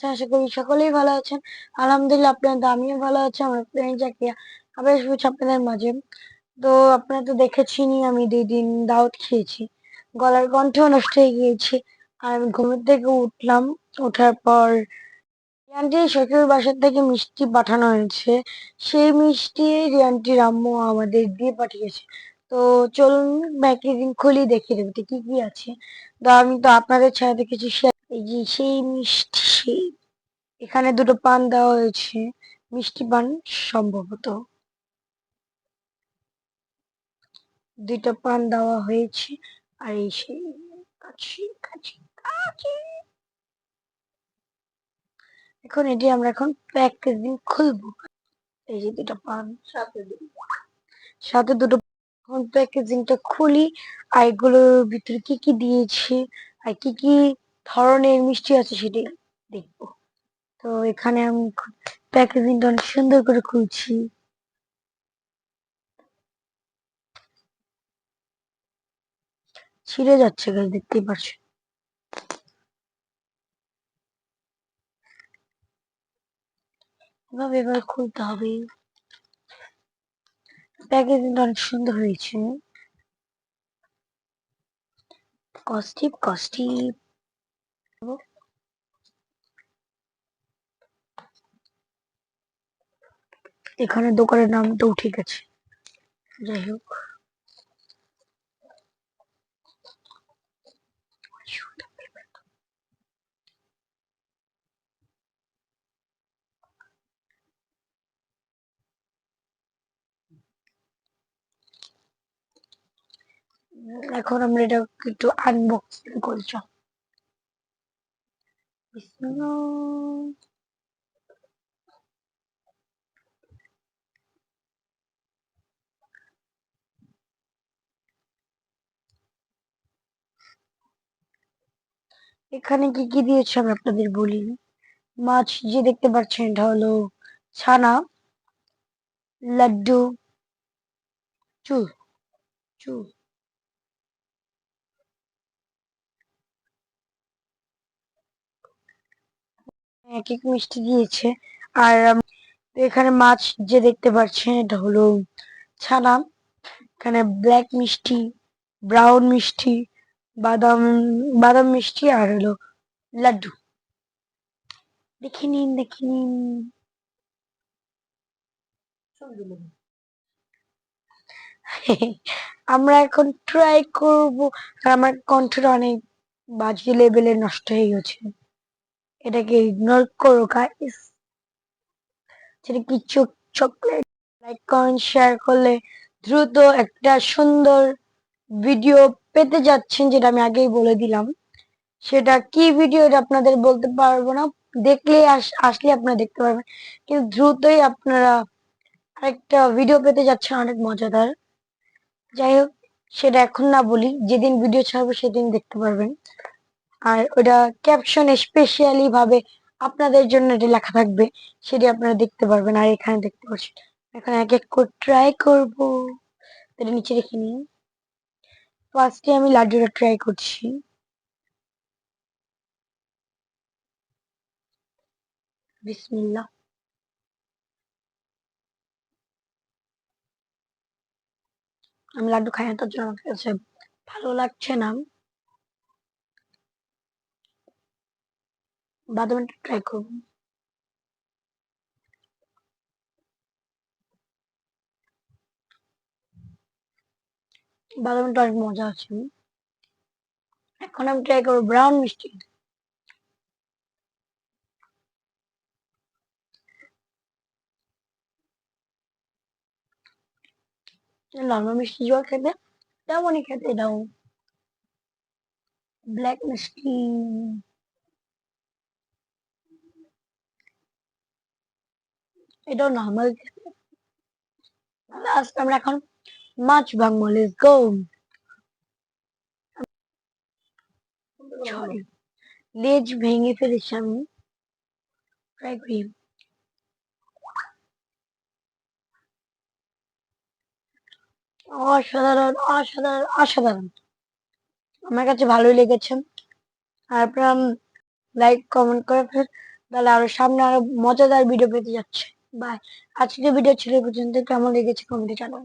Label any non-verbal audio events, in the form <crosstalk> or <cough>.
আচ্ছা আশা করি সকলেই ভালো আছেন। আলহামদুলিল্লাহ আপনাদের আমিও ভালো আছি, আমার ফ্রেন্ড জাকিয়া। আবার এসেছি আপনাদের মাঝে। তো আপনারা তো দেখেছেনই আমি দুই দিন দাওয়াত খেয়েছি। গলার কণ্ঠ নষ্ট হয়ে গিয়েছি। আর আমি ঘুমের থেকে উঠলাম, ওঠার পর রিয়ান্টির শ্বশুর বাসার থেকে মিষ্টি পাঠানো হয়েছে। সেই মিষ্টি রিয়ান্টির আম্মু আমাদের দিয়ে পাঠিয়েছে। তো চলুন প্যাকেজিং খুলি, দেখে দেবো কি কি আছে। তো আমি তো আপনাদের ছায়া দেখেছি এই যে সেই মিষ্টি সেই, এখানে দুটো পান দেওয়া হয়েছে। মিষ্টি পান সম্ভবত। দুটো পান দেওয়া হয়েছে। আর এই সেই কাছি কাছি কাছি এখন এটি আমরা এখন প্যাকেজিং খুলবো। এই যে দুটো পান, সাথে সাথে দুটো এখন প্যাকেজিংটা খুলি। আর এগুলোর ভিতরে কি কি দিয়েছে? আর কি কি ধরনের মিষ্টি আছে সেটি দেখব। তো এখানে আমি প্যাকেজিংটা অনেক সুন্দর করে খুলছি। ছিঁড়ে যাচ্ছে গাছ দেখতেই পাচ্ছেন। এভাবে এবার খুলতে হবে। প্যাকেজিংটা অনেক সুন্দর হয়েছে। কস্টিপ কস্টিপ এখানে দোকানের নামটাও ঠিক আছে যাই হোক। এখন আমরা এটা একটু আনবক্সিং করছি বিসমিল্লাহ। এখানে কি কি দিয়েছে আমি আপনাদের বলি মাছ যে দেখতে পাচ্ছেন এটা হলো ছানা, লাড্ডু চুল চুল এক এক মিষ্টি দিয়েছে। আর এখানে মাছ যে দেখতে পাচ্ছেন এটা হলো ছানা, এখানে ব্ল্যাক মিষ্টি, ব্রাউন মিষ্টি বাদাম বাদাম মিষ্টি আর হলো লাড্ডু। দেখে নিন দেখে নিন। <laughs> আমরা এখন ট্রাই করব আমার কণ্ঠটা অনেক বাজে লেভেলে নষ্ট হয়ে গেছে। এটাকে ইগনোর করো গাইস সেটা কি চকলেট লাইক কমেন্ট শেয়ার করলে দ্রুত একটা সুন্দর ভিডিও পেতে যাচ্ছেন, যেটা আমি আগেই বলে দিলাম। সেটা কি ভিডিও এটা আপনাদের বলতে পারব না। দেখলে আসলে আপনারা দেখতে পারবেন। কিন্তু দ্রুতই আপনারা আরেকটা ভিডিও পেতে যাচ্ছেন, অনেক মজাদার। যাই হোক, সেটা এখন না বলি, যেদিন ভিডিও ছাড়বো সেদিন দেখতে পারবেন। আর ওটা ক্যাপশন স্পেশালি ভাবে আপনাদের জন্য এটা লেখা থাকবে, সেটি আপনারা দেখতে পারবেন। আর এখানে দেখতে পাচ্ছেন, এখন এক এক করে ট্রাই করব। এটা নিচে রেখে নিই। ফার্স্টে আমি লাড্ডুটা ট্রাই করছি। বিসমিল্লাহ। আমি লাড্ডু খাই না, তার জন্য আমার কাছে ভালো লাগছে না। বাদামটা ট্রাই করব। বাদামটা অনেক মজা আছে। এখন আমি ট্রাই করব ব্রাউন মিষ্টি। নর্মাল মিষ্টি জল খেতে, তেমনই খেতে এটাও ব্ল্যাক মিষ্টি। এটাও নর্মাল খেতে। লাস্ট আমরা এখন মাছ ভাঙবো লেটস গো লেজ ভেঙে ফেলেছি আমি। ট্রাই করি অসাধারণ অসাধারণ অসাধারণ। আমার কাছে ভালোই লেগেছে। আর আপনারা লাইক কমেন্ট করে ফের তাহলে আরও সামনে আরও মজাদার ভিডিও পেতে যাচ্ছে। বাই আজকের ভিডিও ছিল পর্যন্ত কেমন লেগেছে কমেন্টে জানাও।